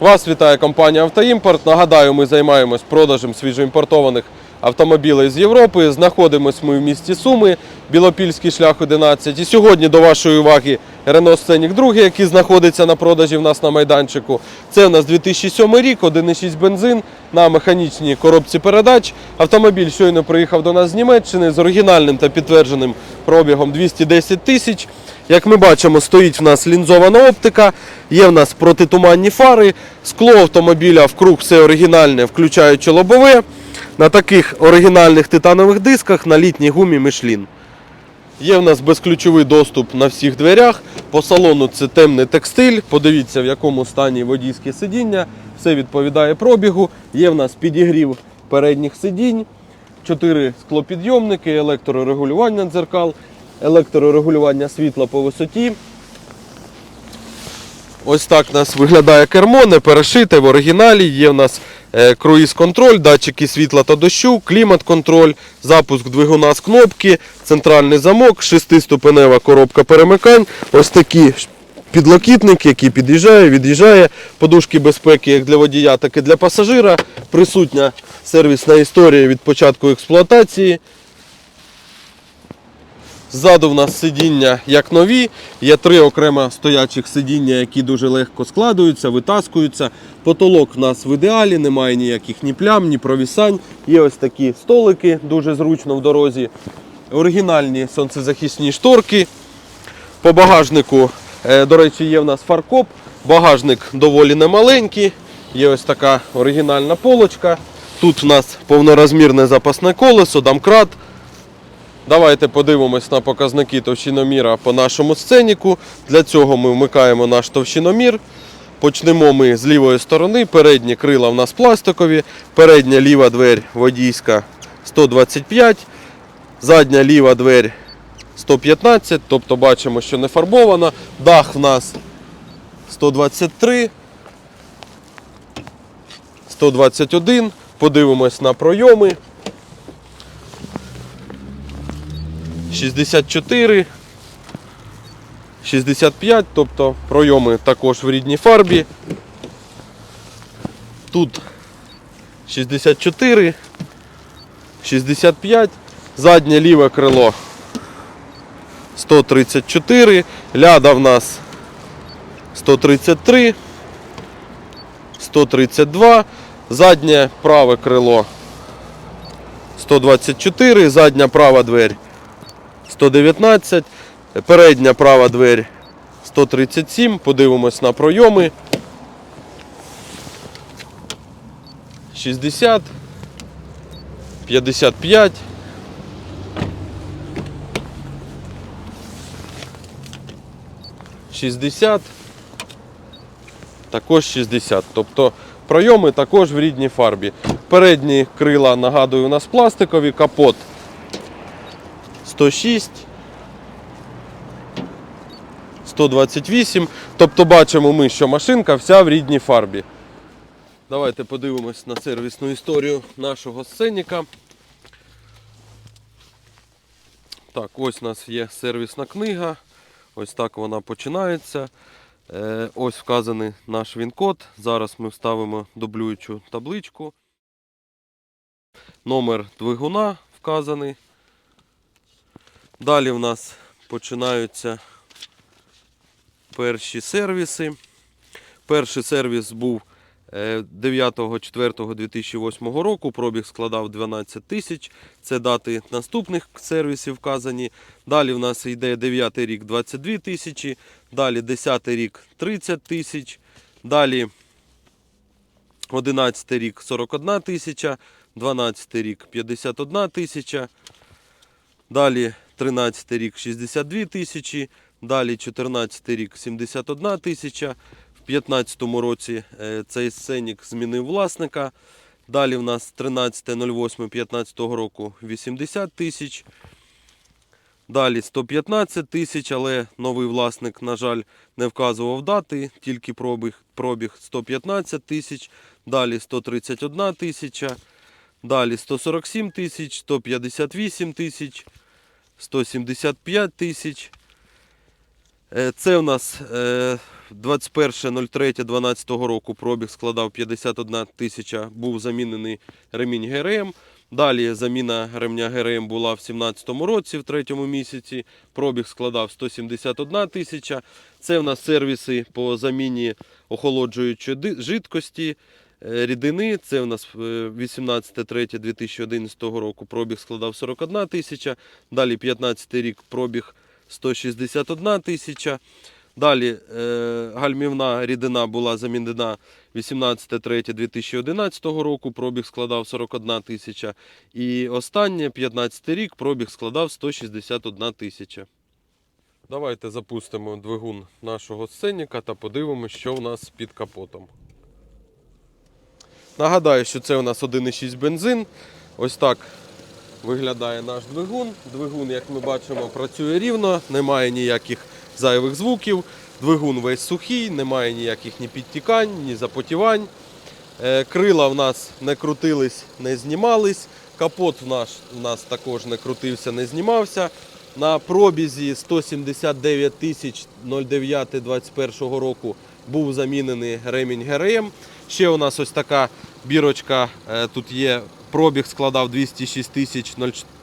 Вас вітає компанія Автоімпорт. Нагадаю, ми займаємось продажем свіжоімпортованих автомобілів з Європи. Знаходимось ми в місті Суми, Білопільський шлях 11. І сьогодні до вашої уваги Renault Scenic 2, який знаходиться на продажі в нас на майданчику. Це у нас 2007 рік, 1,6 бензин на механічній коробці передач. Автомобіль щойно приїхав до нас з Німеччини з оригінальним та підтвердженим пробігом 210 тисяч. Як ми бачимо, стоїть в нас лінзована оптика, є в нас протитуманні фари, скло автомобіля вкруг все оригінальне, включаючи лобове. На таких оригінальних титанових дисках на літній гумі Michelin. Є в нас безключовий доступ на всіх дверях. По салону це темний текстиль. Подивіться, в якому стані водійське сидіння. Все відповідає пробігу. Є в нас підігрів передніх сидінь, 4 склопідйомники, електрорегулювання дзеркал, електрорегулювання світла по висоті. Ось так у нас виглядає кермо, не перешите в оригіналі. Є в нас е, круїз-контроль, датчики світла та дощу, клімат-контроль, запуск двигуна з кнопки, центральний замок, шестиступенева коробка перемикань. Ось такі ж підлокітник, який під'їжджає, від'їжджає, подушки безпеки як для водія, так і для пасажира. Присутня сервісна історія від початку експлуатації. Ззаду в нас сидіння як нові. Є три окремо стоячих сидіння, які дуже легко складуються, витаскуються. Потолок в нас в ідеалі, немає ніяких ні плям, ні провісань. Є ось такі столики, дуже зручно в дорозі. Оригінальні сонцезахисні шторки. По багажнику, е, до речі, є в нас фаркоп. Багажник доволі немаленький. Є ось така оригінальна полочка. Тут в нас повнорозмірне запасне колесо, домкрат. Давайте подивимось на показники товщиноміра по нашому сценіку. Для цього ми вмикаємо наш товщиномір. Почнемо ми з лівої сторони. Передні крила в нас пластикові, передня ліва двері водійська 125, задня ліва двері 115, тобто бачимо, що не фарбована. Дах в нас 123, 121. Подивимось на пройоми. 64, 65, тобто пройоми також в рідній фарбі. Тут 64, 65, заднє ліве крило 134, ляда в нас 133, 132, заднє праве крило 124, задня права двері 119, передня права двері 137, подивимось на пройоми. 60, 55, Шістдесят, також 60. Тобто пройоми також в рідній фарбі. Передні крила, нагадую, у нас пластикові, капот 106, 128. Тобто бачимо ми, що машинка вся в рідній фарбі. Давайте подивимось на сервісну історію нашого сценіка. Так, ось у нас є сервісна книга. Ось так вона починається. Е, Ось вказаний наш він-код. Зараз ми вставимо дублюючу табличку. Номер двигуна вказаний. Далі в нас починаються перші сервіси. Перший сервіс був е, 9.04.2008 року. Пробіг складав 12 тисяч. Це дати наступних сервісів вказані. Далі в нас йде 9 рік 22 тисячі. Далі 10 рік 30 тисяч. Далі 11 рік 41 тисяча. 12 рік 51 тисяча. Далі 13 рік 62 тисячі, далі 14 рік 71 тисяча. В 2015 році е, цей сценік змінив власника. Далі в нас 13.08.15 року 80 тисяч. Далі 115 тисяч, але новий власник, на жаль, не вказував дати, тільки пробіг, пробіг 115 тисяч, далі 131 тисяча, далі 147 тисяч, 158 тисяч. 175 тисяч. Е, Це у нас е, 21.03.12 року пробіг складав 51 тисяча, був замінений ремінь ГРМ. Далі заміна ремня ГРМ була в 2017 році, в третьому місяці. Пробіг складав 171 тисяча. Це в нас сервіси по заміні охолоджуючої жидкості, е, рідини. Це в нас е, 18.03.2011 року пробіг складав 41 тисяча. Далі 15 рік пробіг 161 тисяча. Далі е, гальмівна рідина була замінена 18.03.2011 року, пробіг складав 41 тисяча. І останнє, 15 рік, пробіг складав 161 тисяча. Давайте запустимо двигун нашого сценіка та подивимося, що у нас під капотом. Нагадаю, що це у нас 1,6 бензин. Ось так виглядає наш двигун. Двигун, як ми бачимо, працює рівно, немає ніяких зайвих звуків. Двигун весь сухий, немає ніяких ні підтікань, ні запотівань. Е, Крила в нас не крутились, не знімались. Капот в наш, в нас також не крутився, не знімався. На пробізі 179 тисяч 09-21 року був замінений ремінь ГРМ. Ще у нас ось така бірочка е, тут є. Пробіг складав 206 тисяч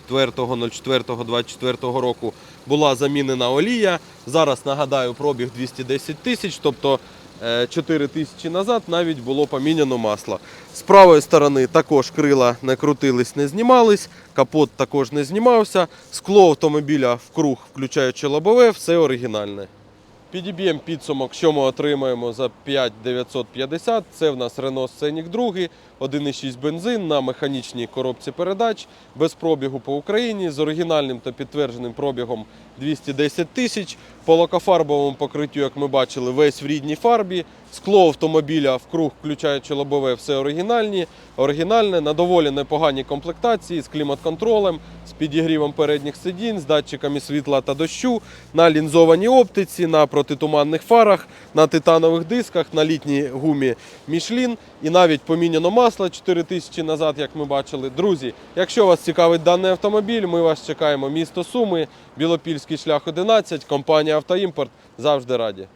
04.04.24 року. Була замінена олія. Зараз нагадаю, пробіг 210 тисяч, тобто е, 4 тисячі назад навіть було поміняно масло. З правої сторони також крила не крутились, не знімались, капот також не знімався. Скло автомобіля в круг, включаючи лобове, все оригінальне. Підіб'ємо підсумок, що ми отримаємо за 5950. Це в нас Renault Scenic 2, 1,6 бензин на механічній коробці передач, без пробігу по Україні, з оригінальним та підтвердженим пробігом 210 тисяч. По лакофарбовому покриттю, як ми бачили, весь в рідній фарбі. Скло автомобіля в круг, включаючи лобове, все оригінальні, оригінальне, на доволі непоганій комплектації з клімат-контролем, з підігрівом передніх сидінь, з датчиками світла та дощу, на лінзованій оптиці, на протитуманних фарах, на титанових дисках, на літній гумі Michelin і навіть поміняно масло 4 тисячі назад, як ми бачили. Друзі, якщо вас цікавить даний автомобіль, ми вас чекаємо. Місто Суми, Білопільський шлях 11, Автоімпорт. Завжди раді.